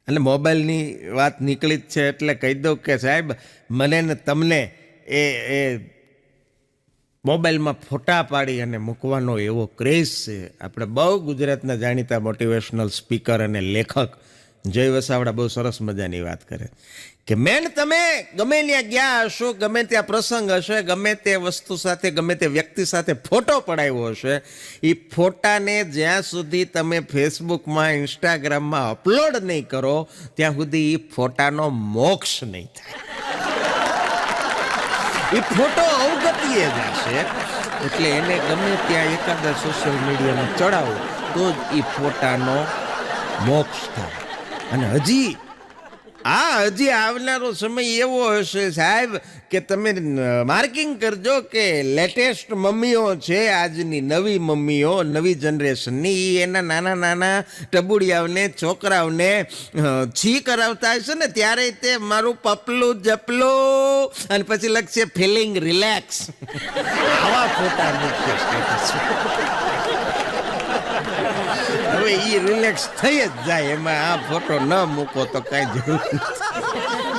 એટલે મોબાઈલની વાત નીકળી જ છે એટલે કહી દઉં કે સાહેબ, મને ને તમને એ એ મોબાઈલમાં ફોટા પાડી અને મૂકવાનો એવો ક્રેઝ છે. આપણે બહુ ગુજરાતના જાણીતા મોટિવેશનલ સ્પીકર અને લેખક જય વસાવડા બહુ સરસ મજાની વાત કરે. કે મેન તમે ગમે ત્યાં ગયા હશો, ગમે ત્યાં પ્રસંગ હશે, ગમે તે વસ્તુ સાથે, ગમે તે વ્યક્તિ સાથે ફોટો પડાવ્યો હશે એ ફોટાને જ્યાં સુધી તમે ફેસબુકમાં, ઇન્સ્ટાગ્રામમાં અપલોડ નહીં કરો, ત્યાં સુધી એ ફોટાનો મોક્ષ નહીં થાય. એ ફોટો અવગતિએ જશે, એટલે એને ગમે ત્યાં એકાદા સોશિયલ મીડિયામાં ચડાવો, તો જ એ ફોટાનો મોક્ષ થાય. અને હજી આ હજી આવનારો સમય એવો હશે સાહેબ કે તમે માર્કિંગ કરજો કે લેટેસ્ટ મમ્મીઓ છે, આજની નવી મમ્મીઓ, નવી જનરેશનની એ એના નાના નાના ટબુડિયાઓને, છોકરાઓને છી કરાવતા હશે ને, ત્યારે તે મારું પપલું જપલું અને પછી લખશે ફિલિંગ રિલેક્સ. આવા ફોટા મૂકશે એ રિલેક્સ થઈ જ જાય. એમાં આ ફોટો ન મૂકો તો કાંઈ જરૂર